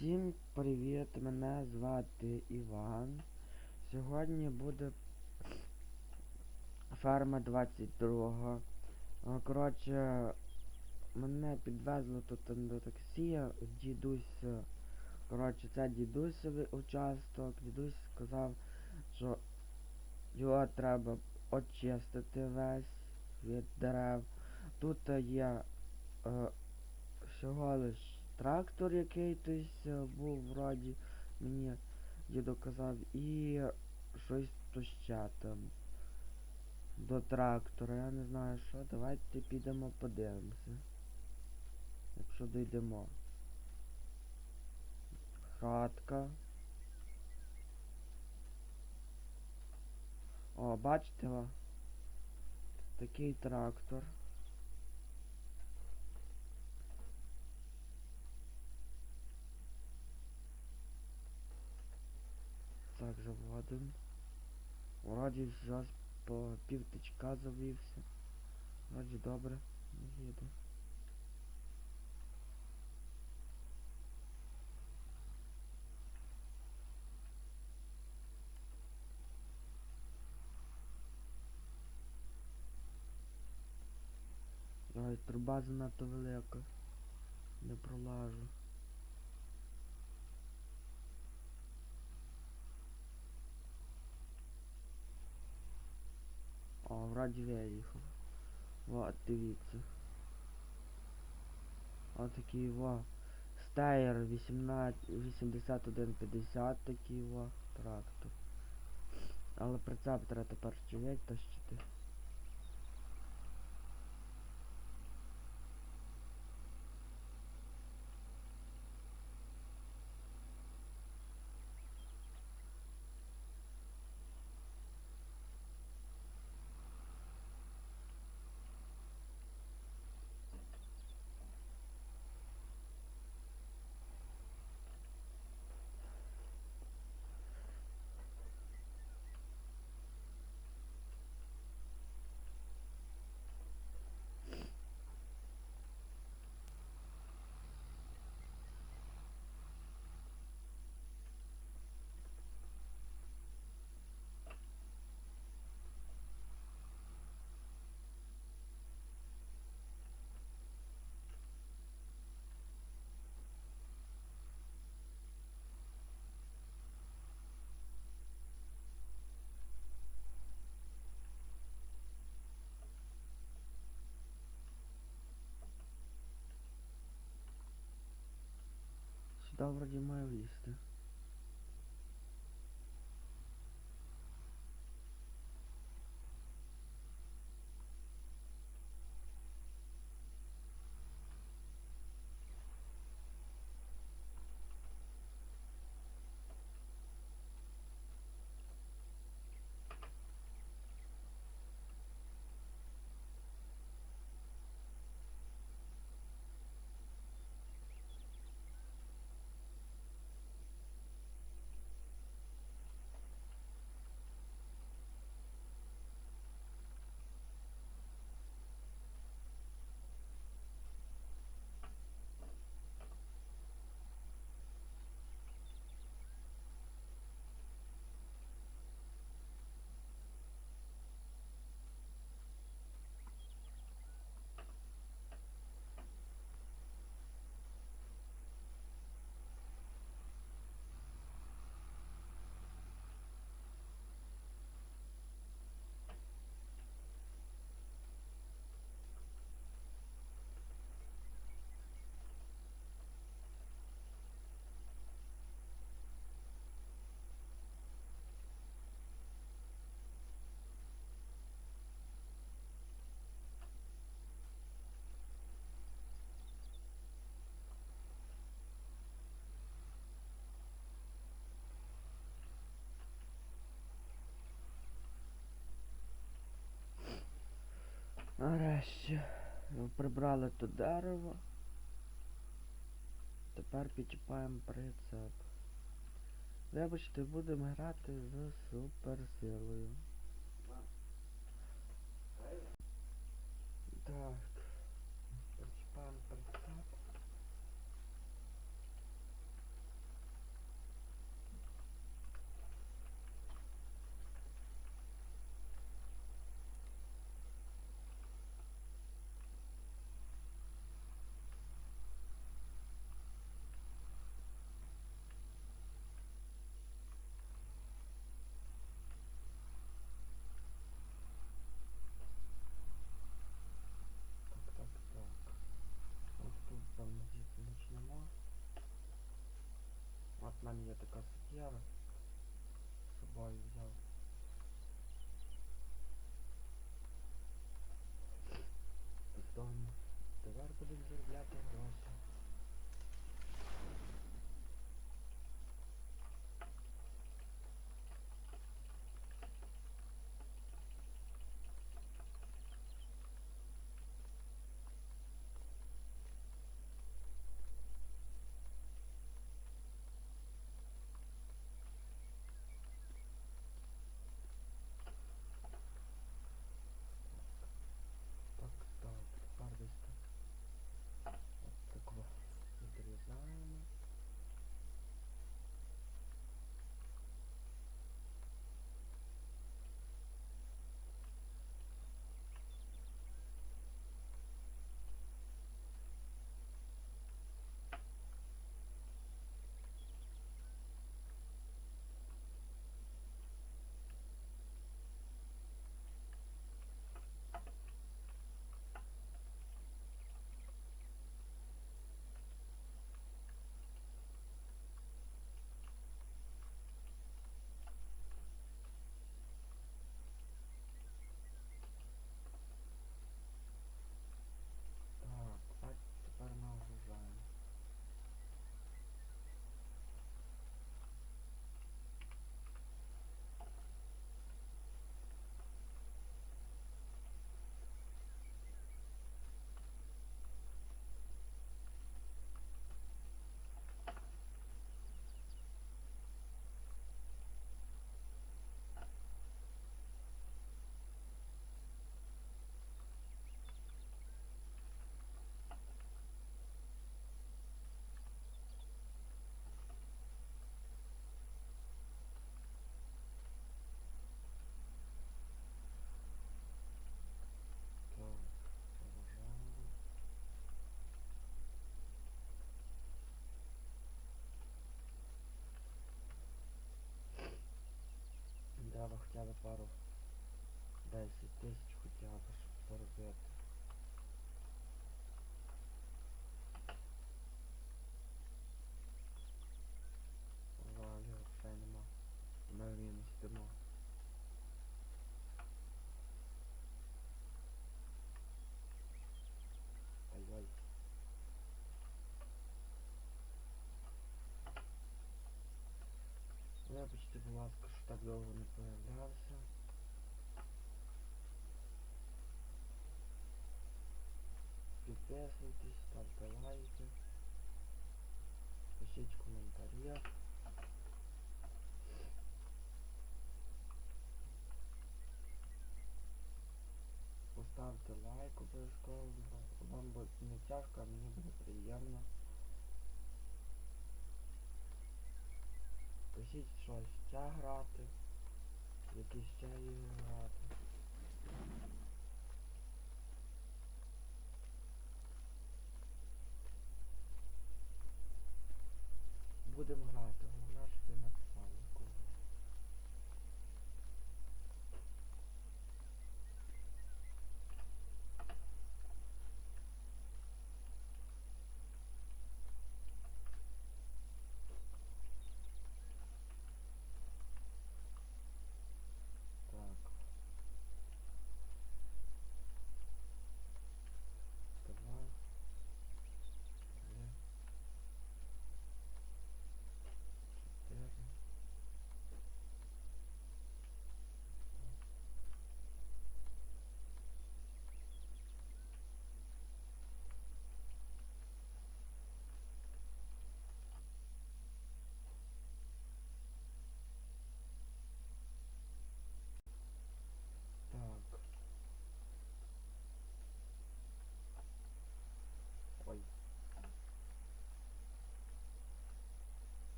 Всім привіт! Мене звати Іван. Сьогодні буде ферма 22. Коротше, мене підвезло тут до таксі, дідусь. е, Коротше, це дідусевий участок. Дідусь сказав, що його треба очистити весь від дерев. Тут е, є е, всього лиш трактор який тось е, був вроді мені дідо казав і щось то ще там до трактора. Я не знаю що. Давайте підемо подивимося. Якщо дійдемо. Хатка. О, бачите? Такий трактор. Так, заводим. Вроді зараз по півтичка завівся. Вроді добре. не Їде. Ой, труба занадто велика. Не пролажу. О, я їхав. Ва, дивіться. Отакий во. Стайер 18, 8150 такий во трактор. Але прицеп треба тепер ще витащити. Сюди вроді має влізти. Нарешті прибрали то дерево. Тепер підчіпаємо прицеп. Вибачте, будемо грати з суперсилою. Так. Причіпаємо прицеп. в мене є така сутєра. З собою взяв. Хоча пару Вибачте, будь ласка, що так довго не появлявся. Підписуйтесь, ставте лайки. Пишіть в коментарях. Поставте лайк обов'язково. Вам буде не тяжко, а мені буде приємно. Пишіть щось ще грати. Якісь ігри грати.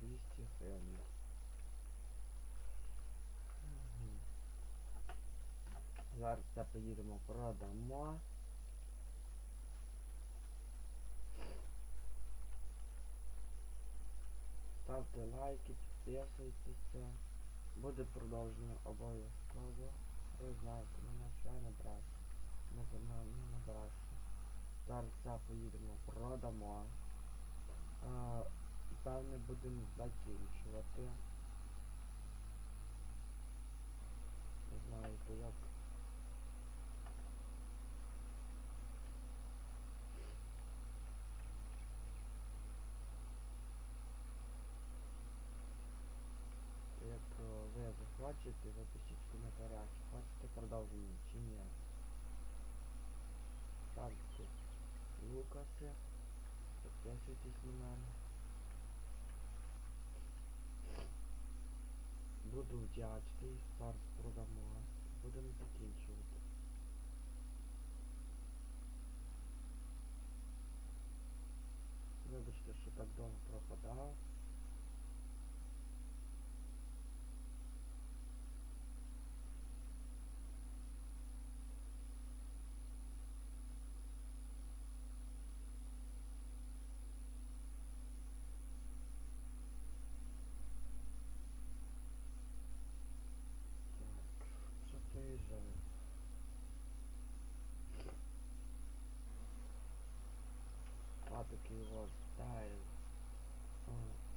200 гривень. Зараз це поїдемо продамо. Ставте лайки, підписуйтеся. Буде продовження обов'язково. Ви знаєте, мене ще не браще. Не, не, не браще. Зараз це поїдемо, продамо. А, певне будемо закінчувати. Не знаєте як. Як е, ви захочете, запишіть в коментарях, хочете продовження чи ні. Ставте Лукаси, підписуйтесь на мене. Буду вдячний, зараз продамо. Будемо закінчувати. его стайл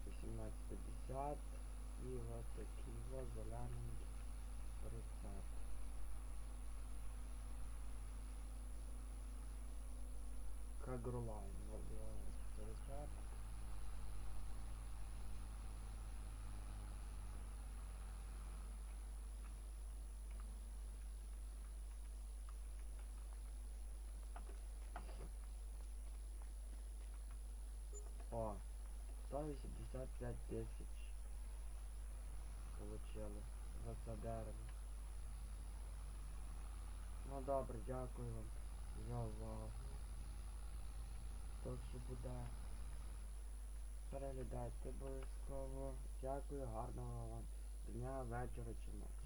1850 ну, и вот такие вот зелененькие рецепт как грулайн О, 185 тисяч получили за це дерево. Ну добре, дякую вам за увагу. То що буде. Переглядайте обов'язково. Дякую, гарного вам дня, вечора чи ночі.